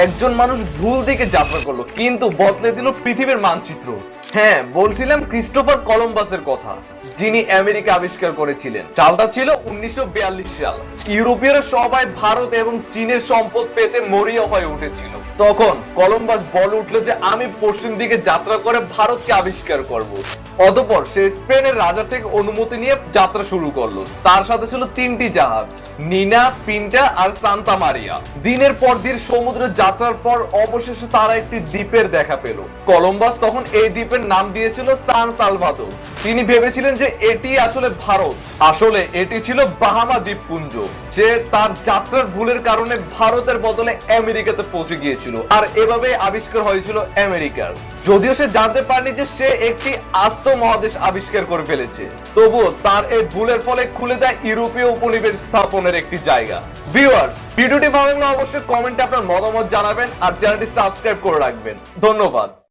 একজন মানুষ ভুল দিকে যাত্রা করল কিন্তু বদলে দিল পৃথিবীর মানচিত্র। হ্যাঁ বলছিলাম ক্রিস্টোফার কলম্বাসের কথা, যিনি আমেরিকা আবিষ্কার করেছিলেন। সালটা ছিল উনিশশো সাল। ইউরোপীয়রা সবাই ভারত এবং চীনের সম্পদ পেতে মরিয়া হয়ে উঠেছিল। তখন কলম্বাস বলে উঠল যে, আমি পশ্চিম দিকে যাত্রা করে ভারতকে আবিষ্কার করব। অতঃপর সে স্পেনের রাজা থেকে অনুমতি নিয়ে যাত্রা শুরু করল। তার সাথে ছিল তিনটি জাহাজ, নিনা, পিন্টা আর সান্তা মারিয়া। দিনের পর দিন সমুদ্রে যাত্রার পর অবশেষে তারা একটি দ্বীপের দেখা পেল। কলম্বাস তখন এই দ্বীপের নাম দিয়েছিল সান সালভাদো তিনি ভেবেছিলেন যে এটি আসলে ভারত। আসলে এটি ছিল বাহামা দ্বীপপুঞ্জ সে তার যাত্রার ভুলের কারণে ভারতের বদলে আমেরিকাতে পৌঁছে গিয়েছিল আর এভাবে আবিষ্কার হয়েছিল আমেরিকার। যদিও সে জানতে পারেনি যে সে একটি আস্ত মহাদেশ আবিষ্কার করে ফেলেছে। তবুও তার এই ভুলের ফলে খুলে দেয় ইউরোপীয় উপনিবেশ স্থাপনের একটি জায়গা। ভিউয়ার্স, ভিডিওটি ভালো লাগলে অবশ্যই কমেন্টে আপনার মতামত জানাবেন আর চ্যানেলটি সাবস্ক্রাইব করে রাখবেন। ধন্যবাদ।